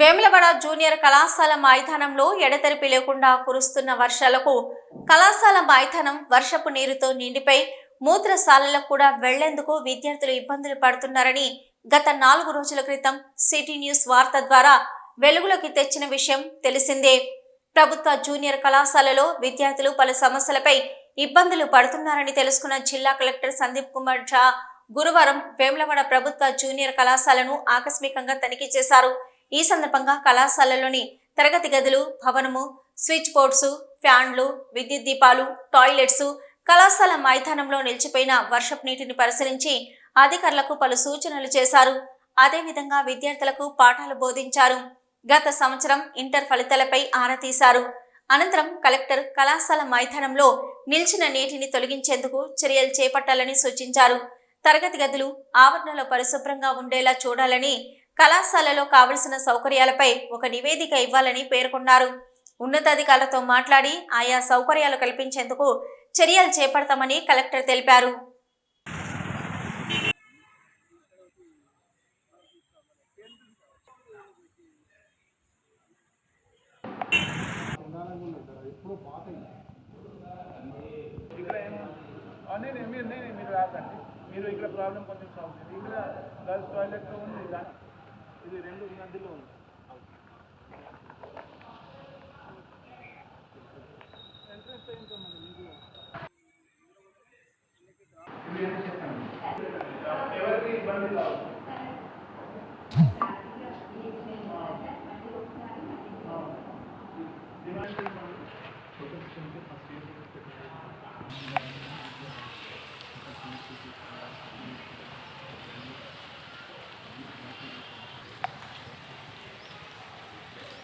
Vemulawada junior కళాశాల మైదానంలో ఎడతెరిపి లేకుండా కురుస్తున్న వర్షాలకు కళాశాల మైదానం వర్షపు నీరుతో నిండిపై మూత్రశాలలకు కూడా వెళ్ళేందుకు విద్యార్థులు ఇబ్బందులు పడుతున్నారని గత నాలుగు రోజుల క్రితం సిటీ న్యూస్ వార్త ద్వారా వెలుగులోకి తెచ్చిన విషయం తెలిసిందే. ప్రభుత్వ జూనియర్ కళాశాలలో విద్యార్థులు పలు సమస్యలపై ఇబ్బందులు పడుతున్నారని తెలుసుకున్న జిల్లా కలెక్టర్ సందీప్ కుమార్ ఝా గురువారం వేములవాడ ప్రభుత్వ జూనియర్ కళాశాలను ఆకస్మికంగా తనిఖీ చేశారు. ఈ సందర్భంగా కళాశాలలోని తరగతి గదులు భవనము స్విచ్ బోర్డ్స్ ఫ్యాన్లు విద్యుత్ దీపాలు టాయిలెట్స్ కళాశాల మైదానంలో నిలిచిపోయిన వర్షపు నీటిని పరిశీలించి అధికారులకు పలు సూచనలు చేశారు. అదేవిధంగా విద్యార్థులకు పాఠాలు బోధించారు. గత సంవత్సరం ఇంటర్ ఫలితాలపై ఆరా తీశారు. అనంతరం కలెక్టర్ కళాశాల మైదానంలో నిలిచిన నీటిని తొలగించేందుకు చర్యలు చేపట్టాలని సూచించారు. తరగతి గదులు ఆవరణలో పరిశుభ్రంగా ఉండేలా చూడాలని కళాశాలలో కావలసిన సౌకర్యాలపై ఒక నివేదిక ఇవ్వాలని పేర్కొన్నారు. ఉన్నతాధికారులతో మాట్లాడి ఆయా సౌకర్యాలు కల్పించేందుకు చర్యలు చేపడతామని కలెక్టర్ తెలిపారు. మీరు ఇక్కడ ప్రాబ్లం కొంచెం సాల్వ్ చేయండి. ఇక్కడ గర్ల్స్ టాయిలెట్ ఉంది. దా- ఇది రెండు నదిలో ఉంది. ఎంట్రెన్స్ ఏంటండి మీకు ఎవరికి ఇబ్బంది కావాలి